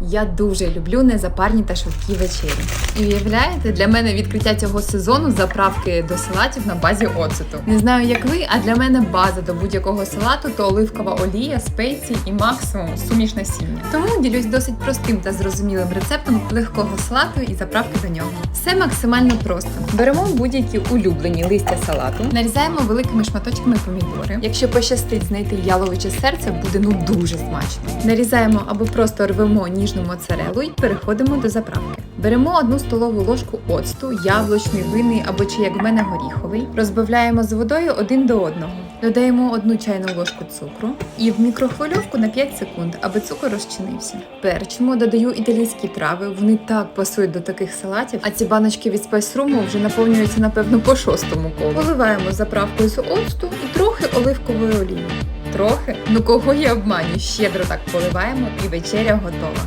Я дуже люблю незапарні та швидкі вечері. І уявляєте, для мене відкриття цього сезону заправки до салатів на базі оцету. Не знаю, як ви, а для мене база до будь-якого салату то оливкова олія, спеції і максимум суміш насіння. Тому ділюсь досить простим та зрозумілим рецептом легкого салату і заправки до нього. Все максимально просто. Беремо будь-які улюблені листя салату, нарізаємо великими шматочками помідори. Якщо пощастить знайти яловиче серце, буде ну дуже смачно. Нарізаємо або просто рвемо ніжну моцарелу і переходимо до заправки. Беремо одну столову ложку оцту, яблучний, винний або чи як в мене горіховий. Розбавляємо з водою один до одного. Додаємо одну чайну ложку цукру і в мікрохвильовку на 5 секунд, аби цукор розчинився. Перчимо, додаю італійські трави. Вони так пасують до таких салатів. А ці баночки від Room вже наповнюються напевно по шостому колу. Поливаємо заправкою з оцту і трохи оливкової олії. Трохи? Ну кого я обманю? Щедро так поливаємо і вечеря готова.